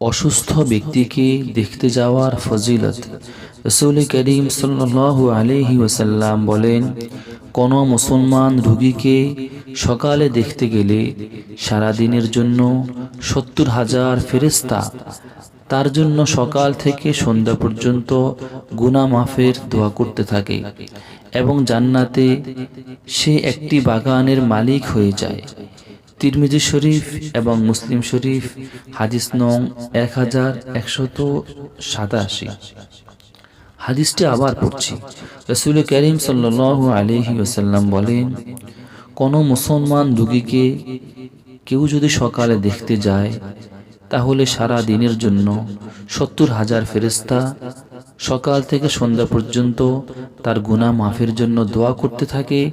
অসুস্থ ব্যক্তিকে দেখতে যাওয়ার ফজিলত। রসুল করিম সাল্লাহ আলহি ওসাল্লাম বলেন, কোনো মুসলমান রুগীকে সকালে দেখতে গেলে সারাদিনের জন্য সত্তর হাজার ফেরেস্তা তার জন্য সকাল থেকে সন্ধ্যা পর্যন্ত গুনা মাফের দোয়া করতে থাকে এবং জান্নাতে সে একটি বাগানের মালিক হয়ে যায়। তিরমিজি শরীফ এবং মুসলিম শরীফ, হাদিস নং এক হাজার একশত সাতাশি। হাদিসটি আবার পড়ছি। রসুল করিম সাল্ল আলহি ওসাল্লাম বলেন, কোনো মুসলমান রুগীকে কেউ যদি সকালে দেখতে যায়, তাহলে সারা দিনের জন্য সত্তর হাজার ফেরিস্তা সকাল থেকে সন্ধ্যা পর্যন্ত তার গুণা মাফের জন্য দোয়া করতে থাকে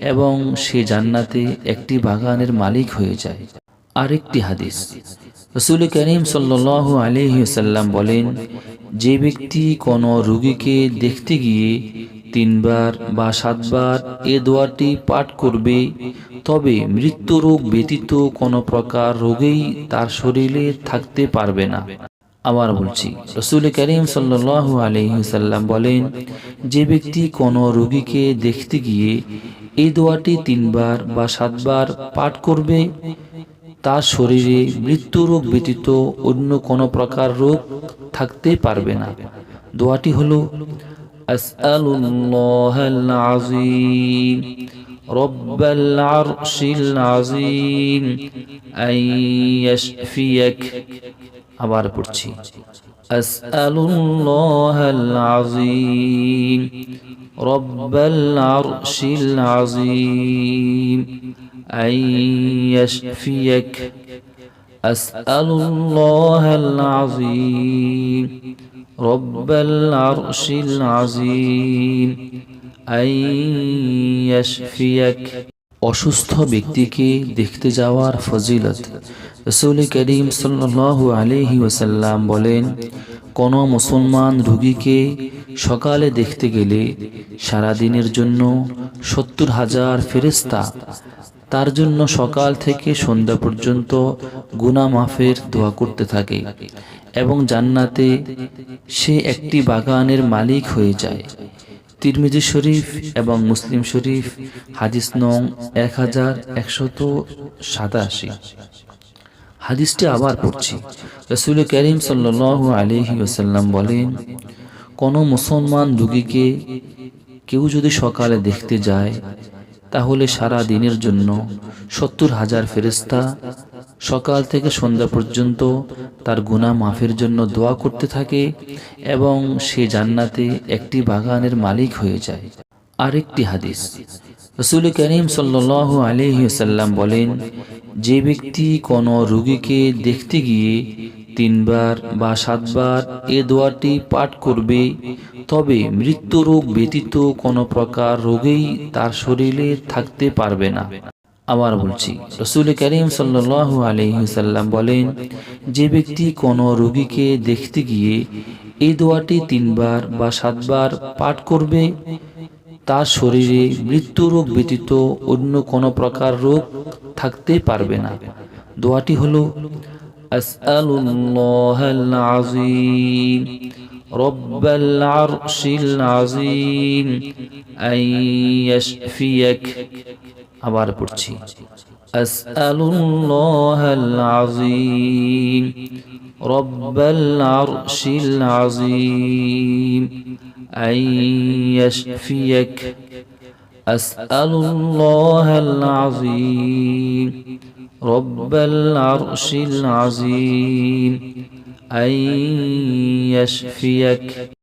এবং সে জান্নাতে একটি বাগানের মালিক হয়ে যায়। আরেকটি হাদিস, রসুল করিম সাল্ল আলহিসাল্লাম বলেন, যে ব্যক্তি কোনো রুগীকে দেখতে গিয়ে তিনবার বা সাতবার এ দোয়াটি পাঠ করবে, তবে মৃত্যু রোগ ব্যতীত কোনো প্রকার রোগেই তার শরীরে থাকতে পারবে না। আবার বলছি রসুল করিম সাল্লাহ আলহিসাল্লাম বলেন যে ব্যক্তি কোনো রোগীকে দেখতে গিয়ে এই দোয়াটি তিনবার বা সাতবার পাঠ করবে তার শরীরে মৃত্যু রোগ ব্যতীত অন্য কোনো প্রকার রোগ থাকতে পারবে না দোয়াটি হলো আসআলুল্লাহ العظيم رب العرش العظيم أن يشفيك আবার পড়ছি। আসআলুল্লাহ আযীম, রব্বাল আরশিল আযীম আই ইয়াশফিয়াক। আসআলুল্লাহ আযীম, রব্বাল আরশিল আযীম আই অসুস্থ ব্যক্তিকে দেখতে যাওয়ার ফজিলত। রসুল করিম সাল্লাহ আলহি ওসাল্লাম বলেন, কোনো মুসলমান রুগীকে সকালে দেখতে গেলে সারাদিনের জন্য সত্তর হাজার ফেরিস্তা তার জন্য সকাল থেকে সন্ধ্যা পর্যন্ত গুনা মাফের দোয়া করতে থাকে এবং জান্নাতে সে একটি বাগানের মালিক হয়ে যায়। তিরমিজি শরীফ এবং মুসলিম শরীফ হাদিস নং এক হাজার একশত সাতাশি। হাদিসটি আবার পড়ছি। রসুল করিম সাল্ল আলহি ওসাল্লাম বলেন, কোনো মুসলমান রুগীকে কেউ যদি সকালে দেখতে যায়, তাহলে সারা দিনের জন্য সত্তর হাজার ফেরিস্তা সকাল থেকে সন্ধ্যা পর্যন্ত তার গুণা মাফের জন্য দোয়া করতে থাকে এবং সে জান্নাতে একটি বাগানের মালিক হয়ে যায়। আরেকটি হাদিস। রসুল করিম সাল্ল আলহিসাল্লাম বলেন যে ব্যক্তি কোনো রুগীকে দেখতে গিয়ে তিনবার বা সাতবার এ দোয়াটি পাঠ করবে, তবে মৃত্যু রোগ ব্যতীত কোনো প্রকার রোগেই তার শরীরে থাকতে পারবে না। আবার বলছি, রসুল করিম সাল্লাহ আলহিসাল্লাম বলেন, যে ব্যক্তি কোনো রোগীকে দেখতে গিয়ে এই দোয়াটি তিনবার বা সাতবার পাঠ করবে, তার শরীরে মৃত্যু রোগ ব্যতীত অন্য কোনো প্রকার রোগ থাকতে পারবে না দোয়াটি হলো আসআলুল্লাহ العظيم رب العرش العظيم أن يشفيك আবার পড়ছি আসআলুল্লাহ العظيم رب العرش العظيم أن يشفيك أسأل الله العظيم رب العرش العظيم أن يشفيك